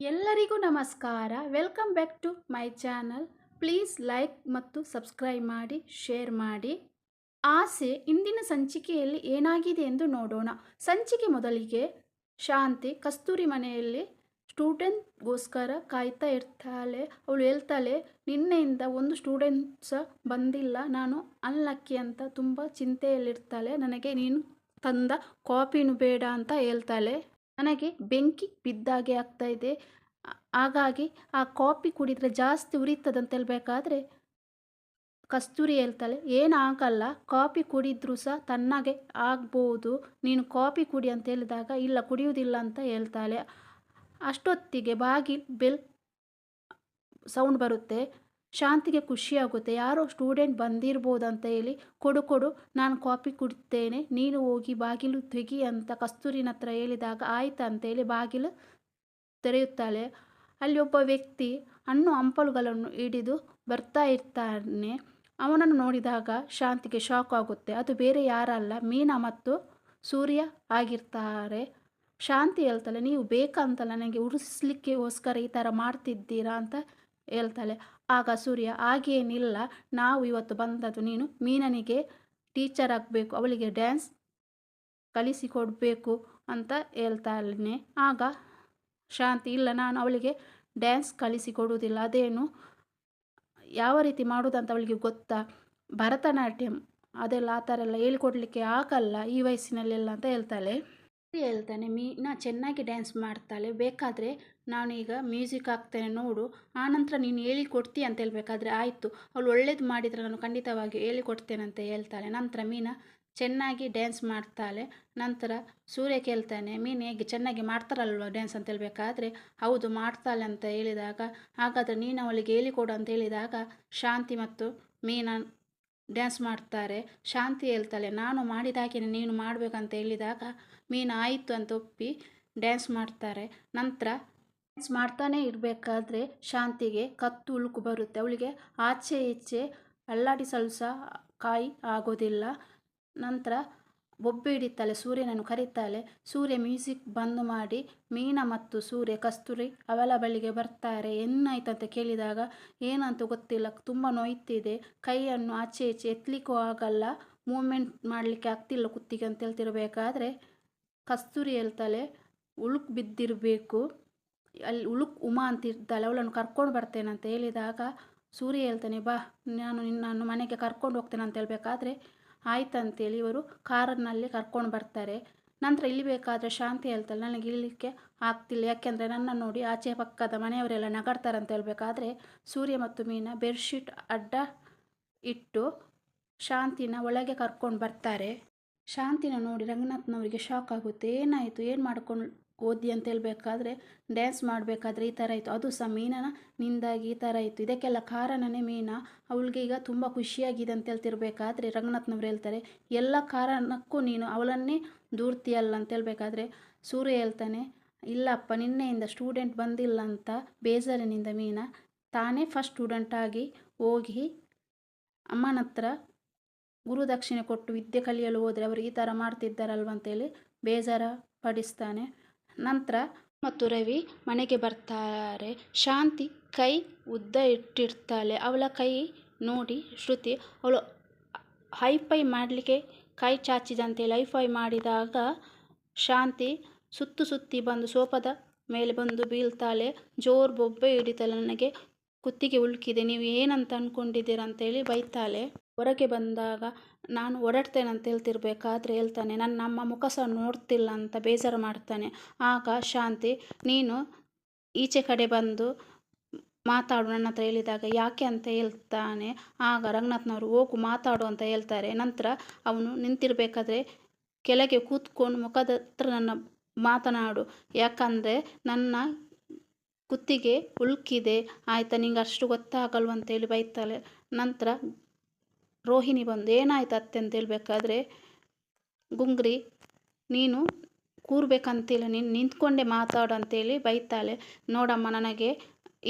ಎಲ್ಲರಿಗೂ ನಮಸ್ಕಾರ. Welcome back to my channel please like ಮತ್ತು ಸಬ್ಸ್ಕ್ರೈಬ್ ಮಾಡಿ ಶೇರ್ ಮಾಡಿ. ಆಸೆ, ಇಂದಿನ ಸಂಚಿಕೆಯಲ್ಲಿ ಏನಾಗಿದೆ ಎಂದು ನೋಡೋಣ. ಸಂಚಿಕೆ ಮೊದಲಿಗೆ, ಶಾಂತಿ, ಕಸ್ತೂರಿ ಮನೆಯಲ್ಲಿ ಸ್ಟೂಡೆಂಟ್ಗೋಸ್ಕರ ಕಾಯ್ತಾ ಇರ್ತಾಳೆ. ಅವಳು ಹೇಳ್ತಾಳೆ, ನಿನ್ನೆಯಿಂದ ಒಂದು ಸ್ಟೂಡೆಂಟ್ ಬಂದಿಲ್ಲ. ನಾನು ಅನ್ಲಕ್ಕಿ ಅಂತ ತುಂಬ ಚಿಂತೆಯಲ್ಲಿರ್ತಾಳೆ. ನನಗೆ ನೀನು ತಂದ ಕಾಪಿನೂ ಬೇಡ ಅಂತ ಹೇಳ್ತಾಳೆ. ನನಗೆ ಬೆಂಕಿ ಬಿದ್ದಾಗೆ ಆಗ್ತಾ ಇದೆ. ಹಾಗಾಗಿ ಆ ಕಾಫಿ ಕುಡಿದರೆ ಜಾಸ್ತಿ ಉರಿತದಂತ ಹೇಳಬೇಕಾದ್ರೆ ಕಸ್ತೂರಿ ಹೇಳ್ತಾಳೆ ಏನಾಗಲ್ಲ ಕಾಫಿ ಕುಡಿದ್ರೂ ಸಹ ತನ್ನಾಗೆ ಆಗ್ಬೋದು. ನೀನು ಕಾಫಿ ಕುಡಿ ಅಂತ ಹೇಳಿದಾಗ, ಇಲ್ಲ ಕುಡಿಯುವುದಿಲ್ಲ ಅಂತ ಹೇಳ್ತಾಳೆ. ಅಷ್ಟೊತ್ತಿಗೆ ಬಾಗಿಲು ಬೆಲ್ ಸೌಂಡ್ ಬರುತ್ತೆ. ಶಾಂತಿಗೆ ಖುಷಿಯಾಗುತ್ತೆ ಯಾರೋ ಸ್ಟೂಡೆಂಟ್ ಬಂದಿರ್ಬೋದು ಅಂತ ಹೇಳಿ, ಕೊಡು ಕೊಡು, ನಾನು ಕಾಪಿ ಕೊಡ್ತೇನೆ, ನೀನು ಹೋಗಿ ಬಾಗಿಲು ತೆಗಿ ಅಂತ ಕಸ್ತೂರಿನ ಹತ್ರ ಹೇಳಿದಾಗ ಆಯ್ತು ಅಂತೇಳಿ ಬಾಗಿಲು ತೆರೆಯುತ್ತಾಳೆ. ಅಲ್ಲಿ ಒಬ್ಬ ವ್ಯಕ್ತಿ ಹಣ್ಣು ಹಂಪಲುಗಳನ್ನು ಹಿಡಿದು ಬರ್ತಾ ಇರ್ತಾನೆ. ಅವನನ್ನು ನೋಡಿದಾಗ ಶಾಂತಿಗೆ ಶಾಕ್ ಆಗುತ್ತೆ. ಅದು ಬೇರೆ ಯಾರಲ್ಲ, ಮೀನಾ ಮತ್ತು ಸೂರ್ಯ ಆಗಿರ್ತಾರೆ. ಶಾಂತಿ ಹೇಳ್ತಾಳೆ, ನೀವು ಬೇಕಂತಲ್ಲ ನನಗೆ ಉರಿಸ್ಲಿಕ್ಕೆಗೋಸ್ಕರ ಈ ಥರ ಮಾಡ್ತಿದ್ದೀರಾ ಅಂತ ಹೇಳ್ತಾಳೆ, ಆಗ ಸೂರ್ಯ, ಹಾಗೇನಿಲ್ಲ, ನಾವು ಇವತ್ತು ಬಂದದ್ದು ನೀನು ಮೀನನಿಗೆ ಟೀಚರ್ ಆಗಬೇಕು, ಅವಳಿಗೆ ಡ್ಯಾನ್ಸ್ ಕಲಿಸಿಕೊಡಬೇಕು ಅಂತ ಹೇಳ್ತಾಳೆ ಆಗ ಶಾಂತಿ, ಇಲ್ಲ, ನಾನು ಅವಳಿಗೆ ಡ್ಯಾನ್ಸ್ ಕಲಿಸಿಕೊಡುವುದಿಲ್ಲ, ಅದೇನು ಯಾವ ರೀತಿ ಮಾಡುವುದಂತ ಅವಳಿಗೆ ಗೊತ್ತಾ? ಭರತನಾಟ್ಯಂ, ಅದೆಲ್ಲ ಆ ಥರ ಎಲ್ಲ ಹೇಳಿಕೊಡ್ಲಿಕ್ಕೆ ಆಗಲ್ಲ ಈ ವಯಸ್ಸಿನಲ್ಲೆಲ್ಲ, ಅಂತ ಹೇಳ್ತಾಳೆ. ಹೇಳ್ತಾನೆ ಮೀನಾ ಚೆನ್ನಾಗಿ ಡ್ಯಾನ್ಸ್ ಮಾಡ್ತಾಳೆ, ಬೇಕಾದರೆ ನಾನೀಗ ಮ್ಯೂಸಿಕ್ ಹಾಕ್ತೇನೆ ನೋಡು. ಆನಂತರ ನೀನು ಹೇಳಿಕೊಡ್ತೀಯ ಅಂತ ಹೇಳಬೇಕಾದ್ರೆ ಆಯಿತು. ಅವಳು ಒಳ್ಳೇದು ಮಾಡಿದರೆ ನಾನು ಖಂಡಿತವಾಗಿ ಹೇಳಿಕೊಡ್ತೇನೆ ಅಂತ ಹೇಳ್ತಾಳೆ. ನಂತರ ಮೀನಾ ಚೆನ್ನಾಗಿ ಡ್ಯಾನ್ಸ್ ಮಾಡ್ತಾಳೆ. ನಂತರ ಸೂರ್ಯ ಕೇಳ್ತಾನೆ, ಮೀನು ಹೇಗೆ ಚೆನ್ನಾಗಿ ಮಾಡ್ತಾರಲ್ವ ಡ್ಯಾನ್ಸ್ ಅಂತ ಹೇಳಬೇಕಾದ್ರೆ? ಹೌದು, ಮಾಡ್ತಾಳೆ ಅಂತ ಹೇಳಿದಾಗ, ಹಾಗಾದರೆ ನೀನು ಅವಳಿಗೆ ಹೇಳಿಕೊಡು ಅಂತ ಹೇಳಿದಾಗ ಶಾಂತಿ ಮತ್ತು ಮೀನಾ ಡ್ಯಾನ್ಸ್ ಮಾಡ್ತಾರೆ. ಶಾಂತಿ ಹೇಳ್ತಾಳೆ, ನಾನು ಮಾಡಿದಾಗೆ ನೀನು ಮಾಡಬೇಕಂತ ಹೇಳಿದಾಗ ಮೀನು ಆಯಿತು ಅಂತ ಒಪ್ಪಿ ಡ್ಯಾನ್ಸ್ ಮಾಡ್ತಾರೆ. ನಂತರ ಡ್ಯಾನ್ಸ್ ಮಾಡ್ತಾನೆ ಇರಬೇಕಾದ್ರೆ ಶಾಂತಿಗೆ ಕತ್ತು ಉಳುಕು ಬರುತ್ತೆ. ಅವಳಿಗೆ ಆಚೆ ಈಚೆ ಅಲ್ಲಾಡಿಸಲು ಸಹ ಕಾಯಿ ಆಗೋದಿಲ್ಲ. ನಂತರ ಬೊಬ್ಬೆ ಹಿಡಿತಾಳೆ, ಸೂರ್ಯನನ್ನು ಕರೀತಾಳೆ. ಸೂರ್ಯ ಮ್ಯೂಸಿಕ್ ಬಂದ್ ಮಾಡಿ ಮೀನಾ ಮತ್ತು ಸೂರ್ಯ ಕಸ್ತೂರಿ ಅವಳ ಬಳಿಗೆ ಬರ್ತಾರೆ. ಏನಾಯ್ತು ಅಂತ ಕೇಳಿದಾಗ, ಏನಂತ ಗೊತ್ತಿಲ್ಲ, ತುಂಬ ನೋಯ್ತಿದೆ. ಕೈಯನ್ನು ಆಚೆ ಈಚೆ ಎತ್ತಲಿಕ್ಕೂ ಆಗಲ್ಲ ಮೂಮೆಂಟ್ ಮಾಡಲಿಕ್ಕೆ ಆಗ್ತಿಲ್ಲ ಕುತ್ತಿಗೆ ಅಂತ ಹೇಳ್ತಿರಬೇಕಾದ್ರೆ ಕಸ್ತೂರಿ ಹೇಳ್ತಾಳೆ ಉಳುಕು ಬಿದ್ದಿರಬೇಕು. ಅಲ್ಲಿ ಉಳುಕ್ ಉಮಾ ಅಂತ ಇರ್ತಾಳೆ ಅವಳನ್ನು ಕರ್ಕೊಂಡು ಬರ್ತೇನೆ ಅಂತ ಹೇಳಿದಾಗ ಸೂರ್ಯ ಹೇಳ್ತಾನೆ, ಬಾ, ನಾನು ನಿನ್ನನ್ನು ಮನೆಗೆ ಕರ್ಕೊಂಡು ಹೋಗ್ತೇನೆ ಅಂತ ಹೇಳಬೇಕಾದ್ರೆ ಆಯ್ತಂತೇಳಿ ಇವರು ಕಾರನ್ನಲ್ಲಿ ಕರ್ಕೊಂಡು ಬರ್ತಾರೆ. ನಂತರ ಇಲ್ಲಿ ಬೇಕಾದರೆ ಶಾಂತಿ ಹೇಳ್ತಾಳೆ, ನನಗೆ ಇಲ್ಲಿಕ್ಕೆ ಆಗ್ತಿಲ್ಲ, ಯಾಕೆಂದರೆ ನನ್ನ ನೋಡಿ ಆಚೆ ಪಕ್ಕದ ಮನೆಯವರೆಲ್ಲ ನಗಾಡ್ತಾರೆ ಅಂತ ಹೇಳಬೇಕಾದ್ರೆ ಸೂರ್ಯ ಮತ್ತು ಮೀನ ಬೆಡ್ಶೀಟ್ ಅಡ್ಡ ಇಟ್ಟು ಶಾಂತಿನ ಒಳಗೆ ಕರ್ಕೊಂಡು ಬರ್ತಾರೆ. ಶಾಂತಿನ ನೋಡಿ ರಂಗನಾಥ್ನವರಿಗೆ ಶಾಕ್ ಆಗುತ್ತೆ, ಏನಾಯಿತು, ಏನು ಮಾಡ್ಕೊಂಡು ಓದಿ ಅಂತ ಹೇಳಬೇಕಾದ್ರೆ ಡ್ಯಾನ್ಸ್ ಮಾಡಬೇಕಾದ್ರೆ ಈ ಥರ ಇತ್ತು. ಅದು ಸಹ ಮೀನನ ನಿಂದಾಗಿ ಈ ಥರ ಇತ್ತು. ಇದಕ್ಕೆಲ್ಲ ಕಾರಣನೇ ಮೀನಾ. ಅವಳಿಗೆ ಈಗ ತುಂಬ ಖುಷಿಯಾಗಿದೆ ಅಂತ ಹೇಳ್ತಿರ್ಬೇಕಾದ್ರೆ ರಂಗನಾಥ್ನವ್ರು ಹೇಳ್ತಾರೆ, ಎಲ್ಲ ಕಾರಣಕ್ಕೂ ನೀನು ಅವಳನ್ನೇ ದೂರ್ತಿಯಲ್ಲ ಅಂತ ಹೇಳ್ಬೇಕಾದ್ರೆ ಸೂರ್ಯ ಹೇಳ್ತಾನೆ, ಇಲ್ಲಪ್ಪ, ನಿನ್ನೆಯಿಂದ ಸ್ಟೂಡೆಂಟ್ ಬಂದಿಲ್ಲ ಅಂತ ಬೇಜಾರಿನಿಂದ ಮೀನಾ ತಾನೇ ಫಸ್ಟ್ ಸ್ಟೂಡೆಂಟಾಗಿ ಹೋಗಿ ಅಮ್ಮನ ಹತ್ರ ಗುರುದಕ್ಷಿಣೆ ಕೊಟ್ಟು ವಿದ್ಯೆ ಕಲಿಯಲು ಹೋದರೆ ಅವರು ಈ ಥರ ಮಾಡ್ತಿದ್ದಾರಲ್ವ ಅಂತೇಳಿ ಬೇಜಾರ ಪಡಿಸ್ತಾನೆ ನಂತರ ಮತ್ತು ರವಿ ಮನೆಗೆ ಬರ್ತಾರೆ. ಶಾಂತಿ ಕೈ ಉದ್ದ ಇಟ್ಟಿರ್ತಾಳೆ. ಅವಳ ಕೈ ನೋಡಿ ಶ್ರುತಿ, ಅವಳು ಹೈಫೈ ಮಾಡಲಿಕ್ಕೆ ಕೈ ಚಾಚಿದಂತೆ ಲೈಫೈ ಮಾಡಿದಾಗ ಶಾಂತಿ ಸುತ್ತು ಸುತ್ತಿ ಬಂದು ಸೋಪದ ಮೇಲೆ ಬಂದು ಬೀಳ್ತಾಳೆ. ಜೋರು ಬೊಬ್ಬೆ ಹಿಡಿತಾಳೆ. ನನಗೆ ಕುತ್ತಿಗೆ ಉಳುಕಿದೆ ನೀವು ಏನಂತ ಅಂದ್ಕೊಂಡಿದ್ದೀರ ಅಂತೇಳಿ ಬೈತಾಳೆ. ಹೊರಗೆ ಬಂದಾಗ ನಾನು ಓಡಾಡ್ತೇನೆ ಅಂತ ಹೇಳ್ತಿರ್ಬೇಕಾದ್ರೆ ಹೇಳ್ತಾನೆ ನನ್ನ ನಮ್ಮ ಮುಖ ಸಹ ನೋಡ್ತಿಲ್ಲ ಅಂತ ಬೇಜಾರು ಮಾಡ್ತಾನೆ. ಆಗ ಶಾಂತಿ, ನೀನು ಈಚೆ ಕಡೆ ಬಂದು ಮಾತಾಡು ನನ್ನ ಹತ್ರ ಹೇಳಿದಾಗ, ಯಾಕೆ ಅಂತ ಹೇಳ್ತಾನೆ. ಆಗ ರಂಗನಾಥ್ನವರು, ಹೋಗು ಮಾತಾಡು ಅಂತ ಹೇಳ್ತಾರೆ. ನಂತರ ಅವನು ನಿಂತಿರಬೇಕಾದ್ರೆ ಕೆಳಗೆ ಕೂತ್ಕೊಂಡು ಮುಖದ ಹತ್ರ ನನ್ನ ಮಾತನಾಡು. ಯಾಕಂದರೆ ನನ್ನ ಕುತ್ತಿಗೆ ಉಳುಕಿದೆ ಆಯಿತಾ, ನಿಂಗೆ ಅಷ್ಟು ಗೊತ್ತಾಗಲ್ವ ಅಂತೇಳಿ ಬೈತಾಳೆ. ನಂತರ ರೋಹಿಣಿ ಬಂದು, ಏನಾಯ್ತು ಅತ್ತೆ ಅಂತ ಹೇಳ್ಬೇಕಾದ್ರೆ, ಗುಂಗ್ರಿ, ನೀನು ಕೂರ್ಬೇಕಂತಿಲ್ಲ, ನೀನು ನಿಂತ್ಕೊಂಡೆ ಮಾತಾಡು ಅಂತೇಳಿ ಬೈತಾಳೆ. ನೋಡಮ್ಮ, ನನಗೆ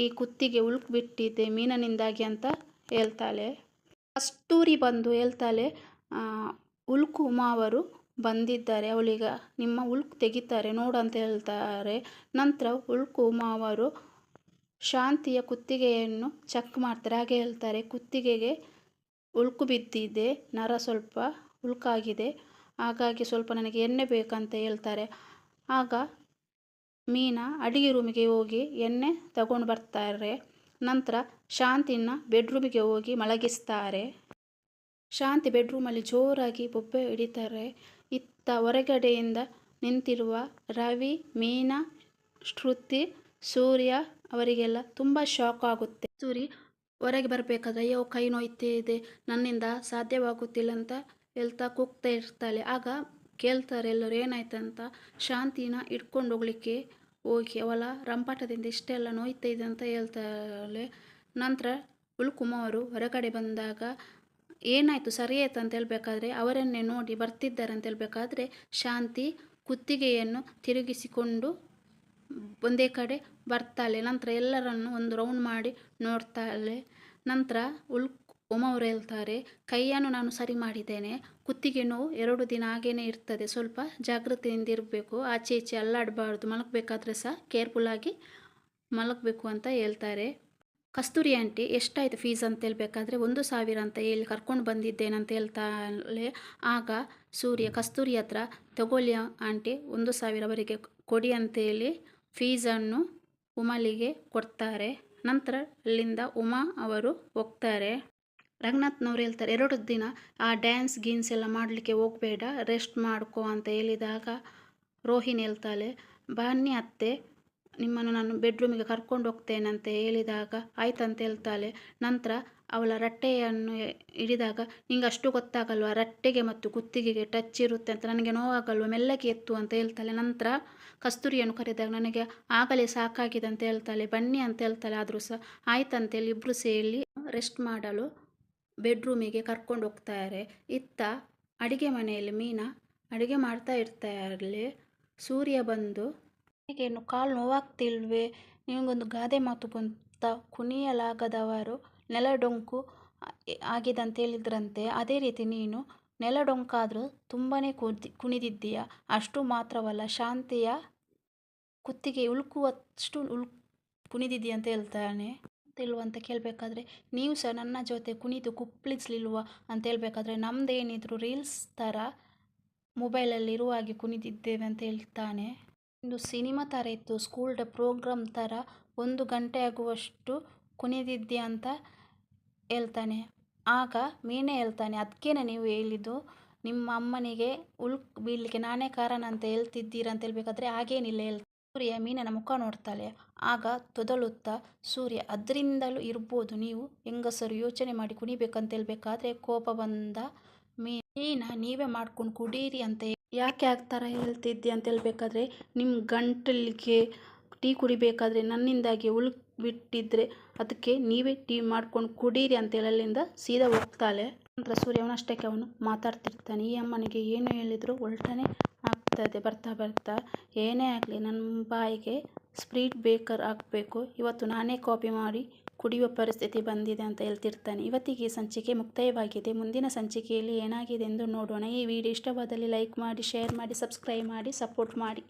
ಈ ಕುತ್ತಿಗೆ ಉಳುಕು ಬಿಟ್ಟಿದ್ದೆ ಮೀನನಿಂದಾಗಿ ಅಂತ ಹೇಳ್ತಾಳೆ. ಕಸ್ತೂರಿ ಬಂದು ಹೇಳ್ತಾಳೆ ಉಲ್ಕು ಉಮಾ ಅವರು ಬಂದಿದ್ದಾರೆ, ಅವಳೀಗ ನಿಮ್ಮ ಉಲ್ಕು ತೆಗಿತಾರೆ, ನೋಡು ಅಂತ ಹೇಳ್ತಾರೆ. ನಂತರ ಉಲ್ಕು ಉಮಾ ಅವರು ಶಾಂತಿಯ ಕುತ್ತಿಗೆಯನ್ನು ಚೆಕ್ ಮಾಡ್ತಾರೆ, ಹಾಗೆ ಹೇಳ್ತಾರೆ. ಕುತ್ತಿಗೆಗೆ ಉಲ್ಕು ಬಿದ್ದಿದೆ, ನರ ಸ್ವಲ್ಪ ಉಳುಕಾಗಿದೆ ಹಾಗಾಗಿ ಸ್ವಲ್ಪ ನನಗೆ ಎಣ್ಣೆ ಬೇಕಂತ ಹೇಳ್ತಾರೆ. ಆಗ ಮೀನಾ ಅಡಿಗೆ ರೂಮಿಗೆ ಹೋಗಿ ಎಣ್ಣೆ ತಗೊಂಡು ಬರ್ತಾರೆ. ನಂತರ ಶಾಂತಿನ ಬೆಡ್ರೂಮಿಗೆ ಹೋಗಿ ಮಲಗಿಸ್ತಾರೆ. ಶಾಂತಿ ಬೆಡ್ರೂಮಲ್ಲಿ ಜೋರಾಗಿ ಬೊಬ್ಬೆ ಹಿಡಿತಾರೆ. ಇತ್ತ ಹೊರಗಡೆಯಿಂದ ನಿಂತಿರುವ ರವಿ, ಮೀನಾ, ಶ್ರುತಿ, ಸೂರ್ಯ ಅವರಿಗೆಲ್ಲ ತುಂಬ ಶಾಕ್ ಆಗುತ್ತೆ. ಸೂರಿ ಹೊರಗೆ ಬರಬೇಕಾದ್ರೆ, ಅಯ್ಯೋ, ಕೈ ಇದೆ, ನನ್ನಿಂದ ಸಾಧ್ಯವಾಗುತ್ತಿಲ್ಲ ಅಂತ ಹೇಳ್ತಾ ಕೂಗ್ತಾ ಇರ್ತಾಳೆ. ಆಗ ಕೇಳ್ತಾರೆ, ಎಲ್ಲರೂ ಏನಾಯ್ತಂತ? ಶಾಂತಿನ ಇಟ್ಕೊಂಡು ಹೋಗ್ಲಿಕ್ಕೆ ಹೋಗಿ, ಅವಳ ರಂಪಾಟದಿಂದ ಇಷ್ಟೆಲ್ಲ ನೋಯ್ತಾ ಇದೆ ಅಂತ ಹೇಳ್ತಾಳೆ. ನಂತರ ಅವರು ಹೊರಗಡೆ ಬಂದಾಗ, ಏನಾಯಿತು, ಸರಿ ಆಯ್ತು ಅಂತ ಹೇಳ್ಬೇಕಾದ್ರೆ, ಅವರನ್ನೇ ನೋಡಿ ಬರ್ತಿದ್ದಾರೆ ಅಂತ ಹೇಳ್ಬೇಕಾದ್ರೆ, ಶಾಂತಿ ಕುತ್ತಿಗೆಯನ್ನು ತಿರುಗಿಸಿಕೊಂಡು ಒಂದೇ ಕಡೆ ಬರ್ತಾಳೆ. ನಂತರ ಎಲ್ಲರನ್ನು ಒಂದು ರೌಂಡ್ ಮಾಡಿ ನೋಡ್ತಾಳೆ. ನಂತರ ಉಲ್ ಅವರು ಹೇಳ್ತಾರೆ ಕೈಯನ್ನು ನಾನು ಸರಿ ಮಾಡಿದ್ದೇನೆ. ಕುತ್ತಿಗೆ ನೋವು ಎರಡು ದಿನ ಹಾಗೇನೆ ಇರ್ತದೆ. ಸ್ವಲ್ಪ ಜಾಗೃತಿಯಿಂದ ಇರಬೇಕು. ಆಚೆ ಈಚೆ ಅಲ್ಲಾಡಬಾರ್ದು. ಮಲಗಬೇಕಾದ್ರೆ ಸಹ ಕೇರ್ಫುಲ್ಲಾಗಿ ಮಲಗಬೇಕು ಅಂತ ಹೇಳ್ತಾರೆ. ಕಸ್ತೂರಿ ಆಂಟಿ, ಎಷ್ಟಾಯಿತು ಫೀಸ್ ಅಂತ ಹೇಳ್ಬೇಕಾದ್ರೆ ಒಂದು ಸಾವಿರ ಅಂತ ಹೇಳಿ ಕರ್ಕೊಂಡು ಬಂದಿದ್ದೇನೆ ಅಂತ ಹೇಳ್ತಾಳೆ. ಆಗ ಸೂರ್ಯ, ಕಸ್ತೂರಿ ಹತ್ರ ತಗೊಳ್ಳಿ ಆಂಟಿ, ಒಂದು ಸಾವಿರವರೆಗೆ ಕೊಡಿ ಅಂತೇಳಿ ಫೀಸನ್ನು ಉಮಾಲಿಗೆ ಕೊಡ್ತಾರೆ. ನಂತರ ಅಲ್ಲಿಂದ ಉಮಾ ಅವರು ಹೋಗ್ತಾರೆ. ರಂಗನಾಥ್ನವ್ರು ಹೇಳ್ತಾರೆ, ಎರಡು ದಿನ ಆ ಡ್ಯಾನ್ಸ್ ಗೀನ್ಸ್ ಎಲ್ಲ ಮಾಡಲಿಕ್ಕೆ ಹೋಗಬೇಡ ರೆಸ್ಟ್ ಮಾಡ್ಕೋ ಅಂತ ಹೇಳಿದಾಗ ರೋಹಿಣಿ ಹೇಳ್ತಾಳೆ, ಬನ್ನಿ ಅತ್ತೆ, ನಿಮ್ಮನ್ನು ನಾನು ಬೆಡ್ರೂಮಿಗೆ ಕರ್ಕೊಂಡು ಹೋಗ್ತೇನೆ ಅಂತ ಹೇಳಿದಾಗ ಆಯ್ತಂತ ಹೇಳ್ತಾಳೆ. ನಂತರ ಅವಳ ರಟ್ಟೆಯನ್ನು ಹಿಡಿದಾಗ, ನಿಂಗೆ ಅಷ್ಟು ಗೊತ್ತಾಗಲ್ವ, ರಟ್ಟೆಗೆ ಮತ್ತು ಕುತ್ತಿಗೆಗೆ ಟಚ್ ಇರುತ್ತೆ ಅಂತ, ನನಗೆ ನೋವಾಗಲ್ವ, ಮೆಲ್ಲಗೆ ಎತ್ತು ಅಂತ ಹೇಳ್ತಾಳೆ. ನಂತರ ಕಸ್ತೂರಿಯನ್ನು ಕರೆದಾಗ ನನಗೆ ಆಗಲೇ ಸಾಕಾಗಿದೆ ಅಂತ ಹೇಳ್ತಾಳೆ. ಬನ್ನಿ ಅಂತ ಹೇಳ್ತಾಳೆ. ಆದರೂ ಸಹ ಆಯ್ತಂತೇಳಿ ಇಬ್ಬರು ಸೇರಿ ರೆಸ್ಟ್ ಮಾಡಲು ಬೆಡ್ರೂಮಿಗೆ ಕರ್ಕೊಂಡು ಹೋಗ್ತಾರೆ. ಇತ್ತ ಅಡುಗೆ ಮನೆಯಲ್ಲಿ ಮೀನಾ ಅಡುಗೆ ಮಾಡ್ತಾ ಇರ್ತಾರಲ್ಲಿ ಸೂರ್ಯ ಬಂದು ಏನು ಕಾಲು ನೋವಾಗ್ತಿಲ್ವೇ? ನಿಮಗೊಂದು ಗಾದೆ ಮಾತು ಬಂತ? ಕುಣಿಯಲಾಗದವರು ನೆಲಡೊಂಕು ಆಗಿದೆ ಅಂತ ಹೇಳಿದ್ರಂತೆ. ಅದೇ ರೀತಿ ನೀನು ನೆಲಡೊಂಕಾದರೂ ತುಂಬಾ ಕುದಿ ಕುಣಿದಿದ್ದೀಯ? ಅಷ್ಟು ಮಾತ್ರವಲ್ಲ, ಶಾಂತಿಯ ಕುತ್ತಿಗೆ ಉಳುಕುವಷ್ಟು ಉಳ್ ಕುಣಿದಿದ್ದೀಯ ಅಂತ ಹೇಳ್ತಾನೆ ಇಲ್ವ ಅಂತ ಕೇಳಬೇಕಾದ್ರೆ, ನೀವು ಸಹ ನನ್ನ ಜೊತೆ ಕುಣಿದು ಕುಪ್ಪಳಿಸ್ಲಿಲ್ವ ಅಂತ ಹೇಳಬೇಕಾದ್ರೆ ನಮ್ಮದೇನಿದ್ರು ರೀಲ್ಸ್ ಥರ ಮೊಬೈಲಲ್ಲಿ ಇರುವ ಹಾಗೆ ಕುಣಿದಿದ್ದೇವೆ ಅಂತ ಹೇಳ್ತಾನೆ. ಒಂದು ಸಿನಿಮಾ ಥರ ಇತ್ತು ಸ್ಕೂಲ್ ಡೇ ಪ್ರೋಗ್ರಾಮ್ ಥರ ಒಂದು ಗಂಟೆ ಆಗುವಷ್ಟು ಕುಣಿದಿದ್ದೆ ಅಂತ ಹೇಳ್ತಾನೆ. ಆಗ ಮೀನೇ ಹೇಳ್ತಾನೆ ಅದಕ್ಕೇನೆ ನೀವು ಹೇಳಿದ್ದು? ನಿಮ್ಮ ಅಮ್ಮನಿಗೆ ಉಳ್ಕ್ ಬೀಳಲಿಕ್ಕೆ ನಾನೇ ಕಾರಣ ಅಂತ ಹೇಳ್ತಿದ್ದೀರ ಅಂತ ಹೇಳ್ಬೇಕಾದ್ರೆ ಹಾಗೇನಿಲ್ಲ ಹೇಳ್ ಸೂರ್ಯ ಮೀನನ ಮುಖ ನೋಡ್ತಾಳೆ. ಆಗ ತೊದಲುತ್ತಾ, ಸೂರ್ಯ, ಅದರಿಂದಲೂ ಇರ್ಬೋದು, ನೀವು ಹೆಂಗಸರು ಯೋಚನೆ ಮಾಡಿ ಕುಣಿಬೇಕಂತ ಹೇಳ್ಬೇಕಾದ್ರೆ ಕೋಪ ಬಂದ ಮೀನ ನೀವೇ ಮಾಡ್ಕೊಂಡು ಕುಡೀರಿ ಅಂತ ಯಾಕೆ ಆಗ್ತಾರ ಥರ ಹೇಳ್ತಿದ್ದೆ ಅಂತ ಹೇಳ್ಬೇಕಾದ್ರೆ, ನಿಮ್ಮ ಗಂಟಲಿಗೆ ಟೀ ಕುಡಿಬೇಕಾದ್ರೆ ನನ್ನಿಂದಾಗಿ ಉಳುಕ್ ಬಿಟ್ಟಿದ್ರೆ ಅದಕ್ಕೆ ನೀವೇ ಟೀ ಮಾಡ್ಕೊಂಡು ಕುಡೀರಿ ಅಂತ ಹೇಳಲಿಂದ ಸೀದಾ ಹೋಗ್ತಾಳೆ. ನಂತರ ಸೂರ್ಯವನಷ್ಟಕ್ಕೆ ಅವನು ಮಾತಾಡ್ತಿರ್ತಾನೆ. ಈ ಅಮ್ಮನಿಗೆ ಏನು ಹೇಳಿದ್ರು ಉಲ್ಟನೇ ಆಗ್ತದೆ ಬರ್ತಾ ಬರ್ತಾ. ಏನೇ ಆಗಲಿ, ನನ್ನ ಬಾಯಿಗೆ ಸ್ಪ್ರೀಟ್ ಬೇಕರ್ ಆಗಬೇಕು. ಇವತ್ತು ನಾನೇ ಕಾಪಿ ಮಾಡಿ ಕುಡಿಯುವ ಪರಿಸ್ಥಿತಿ ಬಂದಿದೆ ಅಂತ ಹೇಳ್ತಿರ್ತಾನೆ. ಇವತ್ತಿಗೆ ಸಂಚಿಕೆ ಮುಕ್ತಾಯವಾಗಿದೆ. ಮುಂದಿನ ಸಂಚಿಕೆಯಲ್ಲಿ ಏನಾಗಿದೆ ಎಂದು ನೋಡೋಣ. ಈ ವಿಡಿಯೋ ಇಷ್ಟವಾದಲ್ಲಿ ಲೈಕ್ ಮಾಡಿ, ಶೇರ್ ಮಾಡಿ, ಸಬ್ಸ್ಕ್ರೈಬ್ ಮಾಡಿ, ಸಪೋರ್ಟ್ ಮಾಡಿ.